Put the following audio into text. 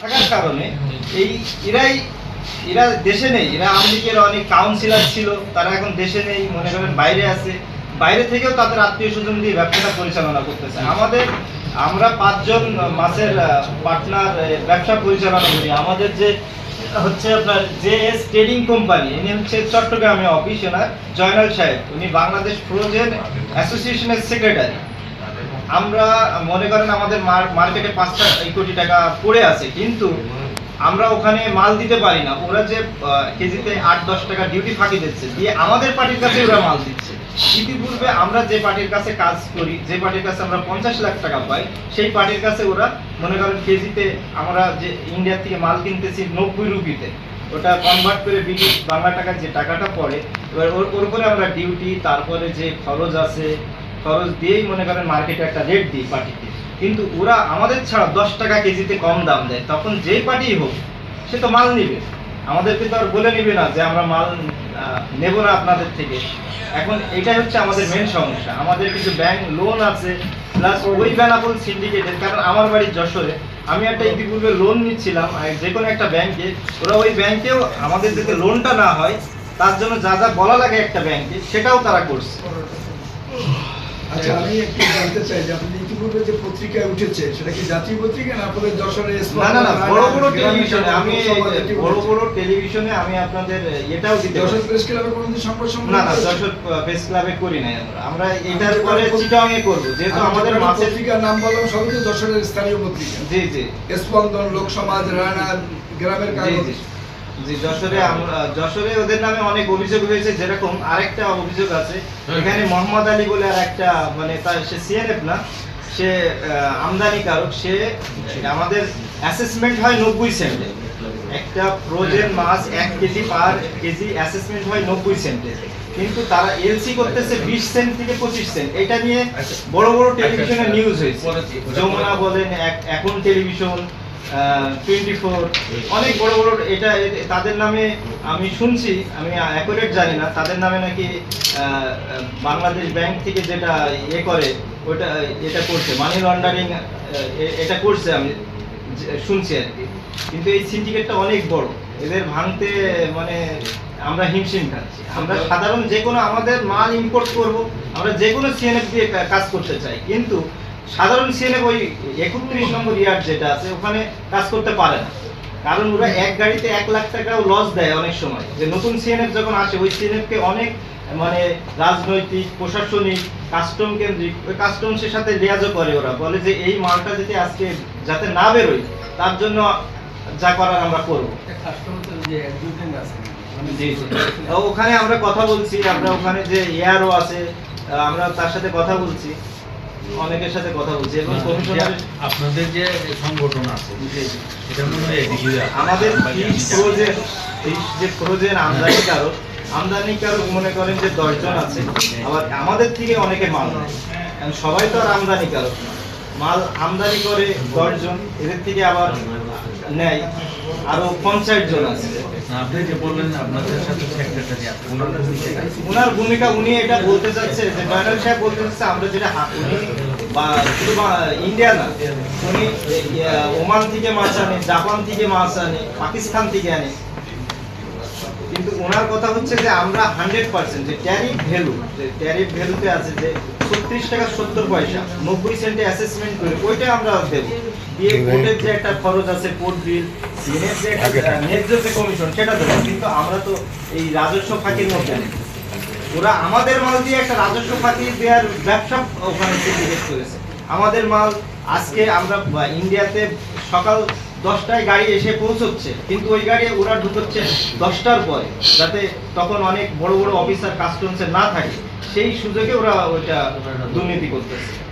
থাকার কারণে এই এরাই এরা দেশে নেই এরা আমলিকের অনেক কাউন্সিলর ছিল, তারা এখন দেশে নেই, মনে করেন বাইরে আছে। বাইরে থেকেও তাদের আত্মীয় স্বজন দিয়ে ব্যবসাটা পরিচালনা করতেছে। আমাদের, আমরা পাঁচজন মাসের পার্টনার ব্যবসা পরিচালনা করি। আমাদের যে, হচ্ছে আপনার জে এস ট্রেডিং কোম্পানি, ইনি হচ্ছে চট্টগ্রামে অফিস ওনার জয়নাল সাহেব। উনি বাংলাদেশ ফ্রোজেন অ্যাসোসিয়েশনের সেক্রেটারি আমরা মনে করেন আমাদের মার- মার্কেটে পাঁচটা কোটি টাকা পড়ে আছে, কিন্তু আমরা ওখানে মাল দিতে পারি না। ওরা যে কেজিতে আট, দশ টাকা ডিউটি ফাঁকি দিচ্ছে, দিয়ে আমাদের পার্টির কাছে ওরা মাল দিচ্ছে। ইতিপূর্বে আমরা যে পার্টির কাছে কাজ করি, যে পার্টির কাছে আমরা পঞ্চাশ লাখ টাকা পাই, সেই পার্টির কাছে ওরা, মনে করেন কেজিতে আমরা যে ইন্ডিয়া থেকে মাল কিনতেছি নব্বই রুপিতে, ওটা কনভার্ট করে ব্রিটিশ বাংলা টাকার যে টাকাটা পড়ে, এবার ওর ওর উপরে আমরা ডিউটি তারপরে যে খরচ আছে খরচ দিয়েই মনে করেন মার্কেটে একটা রেট দিই পার্টিতে। কিন্তু ওরা আমাদের ছাড়া দশ টাকা কেজিতে কম দাম দেয়। তখন যেই পার্টি হোক, সে তো মাল নিবে। আমাদেরকে তো আর বলে নিবে না যে আমরা মাল নেব না আপনাদের থেকে। এখন এটাই হচ্ছে আমাদের মেন সমস্যা। আমাদের কিছু ব্যাংক লোন আছে প্লাস ওই বেনাপোল সিন্ডিকেটের কারণ আমার বাড়ি যশোরে। আমি একটা ইতিপূর্বে লোন নিচ্ছিলাম যে কোনো একটা ব্যাংকে ওরা ওই ব্যাংকেও আমাদের যাতে লোনটা না হয়, তার জন্য যা যা বলা লাগে একটা ব্যাংকে সেটাও তারা করছে। আচ্ছা। আমি একটু জানতে চাই যে আপনি ইতিপূর্বে যে পত্রিকায় উঠেছে সেটা কি জাতীয় পত্রিকা না আপনাদের যশোরের না না না বড় বড় টেলিভিশনে আমি বড় বড় টেলিভিশনে আমি আপনাদের এটাও দিতে যশোর প্রেস ক্লাবে কোনোদিন সংবাদ সম্মেলন না না যশোর প্রেস ক্লাবে করি নাই আমরা। আমরা এটার পরে চিটাং এ করব যেহেতু আমাদের যেকটা পত্রিকার নাম বললাম সবই তো যশোরের স্থানীয় পত্রিকা। জি জি। স্পন্দন লোক সমাজ রানা গ্রামের কাগজ। জি জি যশোরে যশোরে ওদের নামে অনেক অভিযোগ হয়েছে যেরকম আরেকটা অভিযোগ আছে। এখানে মোহাম্মদ আলী বলে আর একটা মানে তার সে সিএনএফ না সে আমদানিকারক সে আমাদের অ্যাসেসমেন্ট হয় নব্বই সেন্টে একটা ফ্রোজেন মাছ এক কেজি পার কেজি অ্যাসেসমেন্ট হয় নব্বই সেন্টে কিন্তু তারা এলসি করতেছে বিশ সেন্ট থেকে পঁচিশ সেন্ট এটা নিয়ে বড় বড় টেলিভিশনে নিউজ হয়েছে। যমুনা বলেন এখন টেলিভিশন অনেক বড় বড় এটা তাদের নামে আমি শুনছি, আমি অ্যাকুরেট জানি না, তাদের নামে নাকি বাংলাদেশ ব্যাংক থেকে যেটা ইয়ে করে, ওটা, এটা করছে মানি লন্ডারিং এটা করছে আমি শুনছি আর কি। কিন্তু এই সিন্ডিকেটটা অনেক বড়, এদের ভাঙতে মানে আমরা হিমশিম খাচ্ছি। আমরা সাধারণ যে কোনো আমাদের মাল ইম্পোর্ট করব, আমরা যে কোনো সিএনএফ দিয়ে কাজ করতে চাই, কিন্তু সাধারণ সিএনএফ ওই একত্রিশ নম্বর ইয়ার্ড যেটা আছে ওখানে কাজ করতে পারে না। কারণ ওরা এক গাড়িতে এক লাখ টাকাও লস দেয় অনেক সময়। যে নতুন সিএনএফ যখন আসে ওই সিএনএফকে অনেক মানে রাজনৈতিক প্রশাসনিক কাস্টম কেন্দ্রিক ওই কাস্টমসের সাথে লিয়াজও করে ওরা। বলে যে এই মালটা যদি আজকে যাতে না বেরোয় তার জন্য যা করার আমরা করব। জি ওখানে আমরা কথা বলছি আমরা ওখানে যে এয়ারও আছে আমরা তার সাথে কথা বলছি। অনেকের সাথে কথা বলছি এবং আপনাদের যে সংগঠন আছে। এটা মনে। আমাদের ফিশ ফ্রোজেন ফিশ যে ফ্রোজেন আমদানিকারক আমদানিকারক মনে করেন যে দশজন আছে আবার আমাদের থেকে অনেকে মাল নেয় কারণ সবাই তো আর আমদানিকারক না। মাল আমদানি করে দশজন এদের থেকে আবার নেয় আরও পঞ্চাশ জন আছে আপনি যে বললেন আপনাদের সাথে সেক্রেটারি ওনার ভূমিকা উনি এটা বলতে যে সাহেব বলতে আমরা যেটা বা, শুধু ইন্ডিয়া না, উনি ওমান থেকে মাছ আনে, জাপান থেকে মাছ আনে, পাকিস্তান থেকে আনে। কিন্তু ওনার কথা হচ্ছে যে, আমরা হান্ড্রেড পার্সেন্ট যে ট্যারিফ ভ্যালু যে ট্যারিফ ভ্যালুতে আছে যে ছত্রিশ টাকা সত্তর পয়সা। নব্বই সেন্টে অ্যাসেসমেন্ট করে ওইটা আমরা দেব। দিয়ে কোর্টের যে একটা খরচ আছে কোর্ট বিল সিনের যে ন্যায্য যে কমিশন সেটা দেবো। কিন্তু আমরা তো এই রাজস্ব ফাঁকির মধ্যে নেই। ওরা আমাদের মাল দিয়ে একটা রাজস্ব ফাঁকি দেওয়ার ব্যবসা ওখানে করেছে। আমাদের মাল আজকে আমরা ইন্ডিয়াতে সকাল দশটায় গাড়ি এসে পৌঁছচ্ছে কিন্তু ওই গাড়ি ওরা ঢুকচ্ছে দশটার পরে যাতে তখন অনেক বড় বড় অফিসার কাস্টমসে না থাকে। সেই সুযোগে ওরা ওইটা দুর্নীতি করতেছে।